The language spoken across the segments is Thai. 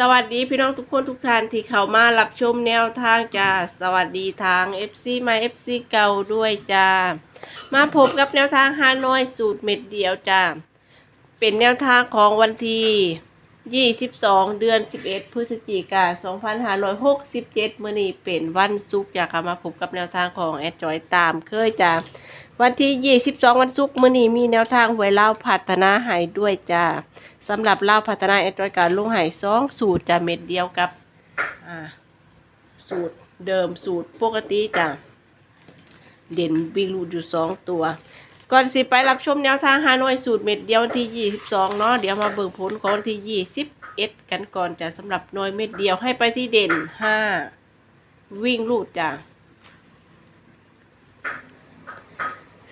สวัสดีพี่น้องทุกคนทุกท่านที่เข้ามารับชมแนวทางจ้าสวัสดีทาง FC มา FC เก่าด้วยจ้ามาพบกับแนวทางฮานอยสูตรเม็ดเดียวจ้าเป็นแนวทางของวันที่22 เดือน 11 พฤศจิกายน2567 มื้อนี้เป็นวันศุกร์จ้าค่ะมาพบกับแนวทางของแอดจอยตามเคยจ้า วันที่ 22 วันศุกร์มื้อนี้มีแนวทางหวยเล่าพัฒนาให้ด้วยจ้าสำหรับเล่าพัฒนาแอดรอยการลุงไห่สองสูตรจะเม็ดเดียวกับอ่าสูตรเดิมสูตรปกติจ้ะเด่นวิ่งรูดอยู่สองตัว ก่อนสิไปรับชมแนวทางฮานอยสูตรเม็ดเดียววันที่ยี่สิบสองเนาะเดี๋ยวมาเบิ่งผลของวันที่ยี่สิบเอ็ดกันก่อนจ้ะสำหรับหน่วยเม็ดเดียวให้ไปที่เด่นห้าวิ่งรูดจ้ะ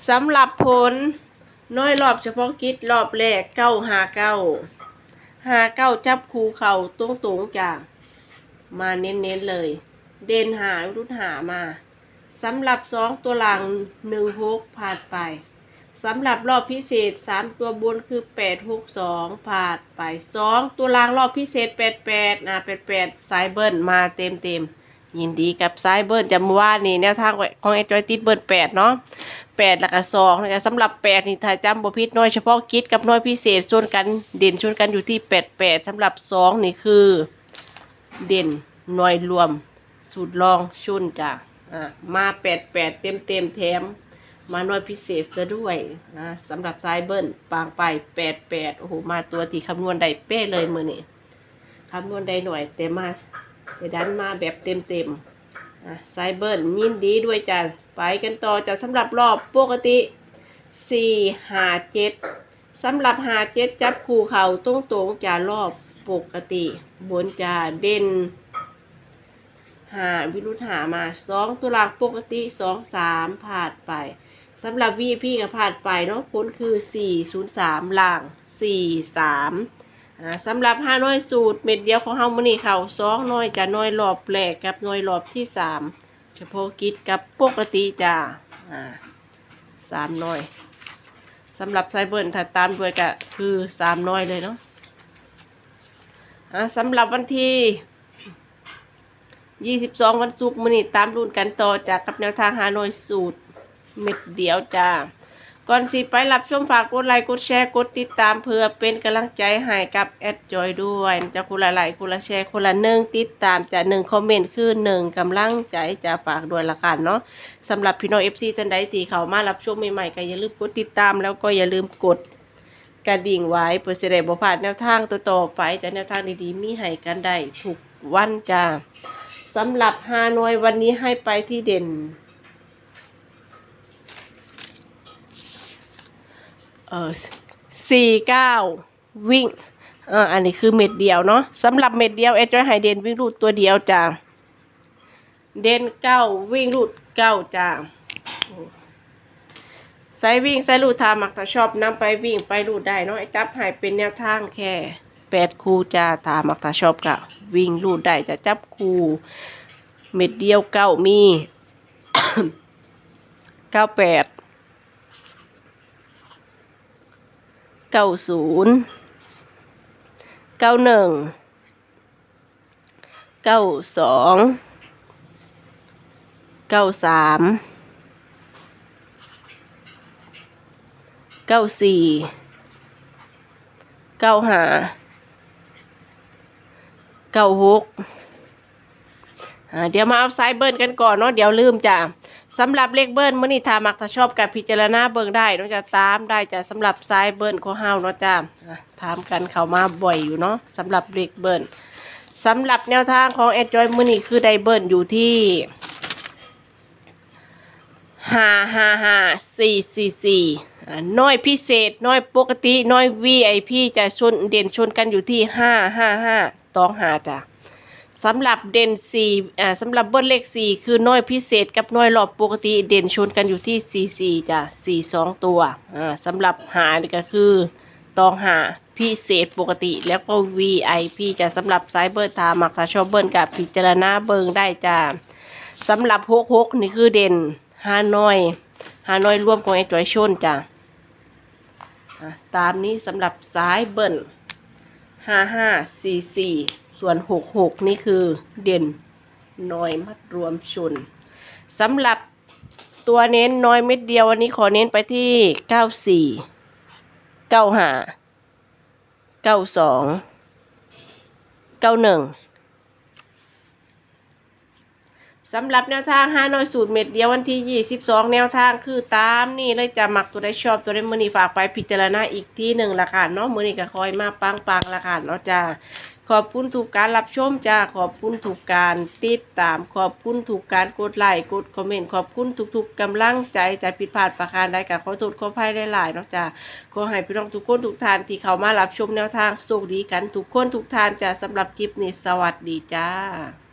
สำหรับผลน้อยรอบเฉพาะกิจรอบแรกเก้าหาเก้าหาเก้าจับคูเข่าตรงตรงจ้ะมาเน้นๆเลย เด่นหารุ่นหามาสำหรับสองตัวหลังหนึ่งหกผ่านไปสำหรับรอบพิเศษสามตัวบนคือแปดหกสองผ่านไปสองตัวล่างรอบพิเศษแปดแปดอะแปดแปดสายเบิ้ลมาเต็มเต็ม ยินดีกับสายเบิ้ลจำว่านี่แนวทางของไอจอยติดเบิ้ลแปดเนาะแปดแล้วก็สองนะคะสำหรับแปดนี่ถ้าจำบ่ผิดน้อยเฉพาะกิจกับน้อยพิเศษส่วนกันเด่นส่วนกันอยู่ที่แปดแปดสำหรับสองนี่คือ เด่นน่วยรวม สูตรรองชุนจ้ะอ่ามาแปดแปดเต็มเต็มแถม มาน้อยพิเศษซะด้วยนะสำหรับสายเบิ้ลปางไปแปดแปดโอ้โหมาตัวที่คำนวณได้เป๊ะเลยมือนี่คำนวณได้หน่อยแต่มา แต่ดันมาแบบเต็มเต็มๆอะไซเบิร์นยินดีด้วยจ้ะไปกันต่อจ้ะสำหรับรอบปกติสี่หาเจ็ดสำหรับหาเจ็ดจับคู่เข่าตรงตรงจ้ะรอบปกติบนจ้ะเด่นหาวิรุธหามาสองตัวหลักปกติสองสามผ่านไปสำหรับวีพี่ก็ผ่านไปเนาะผลคือสี่ศูนย์สามล่างสี่สาม สำหรับห้าน้อยสูตรเม็ดเดียวของเฮามื้อนี้เขาสองน้อยจะน้อยรอบแรกกับน้อยรอบที่สามเฉพาะกิจกับปกติจ้าสามน้อยสำหรับไซเบิร์นถ้าตามด้วยก็คือสามน้อยเลยเนาะสำหรับวันที่ยี่สิบสองวันศุกร์มื้อนี้ตามรุ่นกันต่อจากกับแนวทางหาน้อยสูตร เม็ดเดียวจ้า ก่อนสิไปรับชมฝากกดไลค์กดแชร์กดติดตามเพื่อเป็นกำลังใจให้กับแอดจอยด้วยจะคนละไลค์คนละแชร์คนละหนึ่งติดตามจะหนึ่งคอมเมนต์คือหนึ่งกำลังใจจะฝากด้วยละกันเนาะสำหรับพี่น้องเอฟซีท่านใดที่เขามารับชมใหม่ๆก็อย่าลืมกดติดตามแล้วก็อย่าลืมกดกระดิ่งไว้เพื่อจะได้บ่พลาดแนวทางตัวต่อไปจะแนวทางดีๆมีให้กันได้ทุกวันจ้าสำหรับฮานอยวันนี้ให้ไปที่เด่น เออสี่เก้าวิ่งเอออันนี้คือเม็ดเดียวเนาะสำหรับเม็ดเดียวเอจอยไฮเดนวิ่งรูดตัวเดียวจ้าเดนเก้าวิ่งรูดเก้าจ้าใส่วิ่งใส่รูดทามักถ้าชอบนำไปวิ่งไปรูดได้เนาะไอ้จับให้เป็นแนวทางแค่แปดคูจ้าทามักถ้าชอบก็วิ่งรูดได้จะจับคูเม็ดเดียวเก้ามีเก้าแปด เก้าศูนย์เก้าหนึ่งเก้าสองเก้าสามเก้าสี่เก้าห้าเก้าหก เดี๋ยวมาเอาไซเบิร์นกันก่อนเนาะเดี๋ยวลืมจ้ะสำหรับเลขเบิ้ลมื่อนี้ถ้ามักถ้าชอบกับพิจารณาเบิ่งได้เนาะจะตามได้จะสำหรับซ้ายเบิ้ลของเฮาเนาะจ้าอะถามกันเข้ามาบ่อยอยู่เนาะสำหรับเลขเบิ้ลสำหรับแนวทางของแอดจอยมื่อนี้คือได้เบิ้ลอยู่ที่ห้าห้าห้าสี่สี่สี่น้อยพิเศษน้อยปกติน้อย VIP จะชนเด่นชนกันอยู่ที่ห้าห้าห้าต้องหาจ้ะ สำหรับเด่นสี่อ่าสำหรับเบิ้ลเลขสี่คือน้อยพิเศษกับน้อยรอบปกติเด่นชนกันอยู่ที่สี่สี่จ้ะสี่สองตัวอ่าสำหรับหานี่ก็คือตองหาพิเศษปกติแล้วก็ VIP จะสำหรับสายเบิร์ทามักถ้าชอบเบิ้ลกับพิจารณาเบิงได้จ้ะสำหรับหกหกนี่คือเด่นฮานอยฮานอยร่วมของไอ้จอยชนจ้ะอะตามนี้สำหรับสายเบิ้ลห้าห้าสี่สี่ ส่วนหกหกนี่คือเด่นน้อยมัดรวมชนสำหรับตัวเน้นน้อยเม็ดเดียววันนี้ขอเน้นไปที่เก้าสี่เก้าห้าเก้าสองเก้าหนึ่ง สำหรับแนวทางห้าน้อยสูตรเม็ดเดียววันที่ยี่สิบสองแนวทางคือตามนี่เลยจะหมักตัวได้ชอบตัวได้มือนี้ฝากไปพิจารณาอีกที่หนึ่งละค่ะเนาะมือนี้ก็คอยมาปังปังๆละค่ะเนาะจ้าขอบคุณถูกการรับชมจ้าขอบคุณถูกการติดตาม ขอบคุณถูกการกดไลค์กดคอมเมนต์ขอบคุณทุกๆกำลังใจจะผิดพลาดประการใดกับขอโทษขออภัยหลายๆเนาะจ้าขอให้พี่น้องทุกคนทุกท่านที่เข้ามารับชมแนวทางโชคดีกันทุกคนทุกท่านจ้าสำหรับคลิปนี้สวัสดีจ้า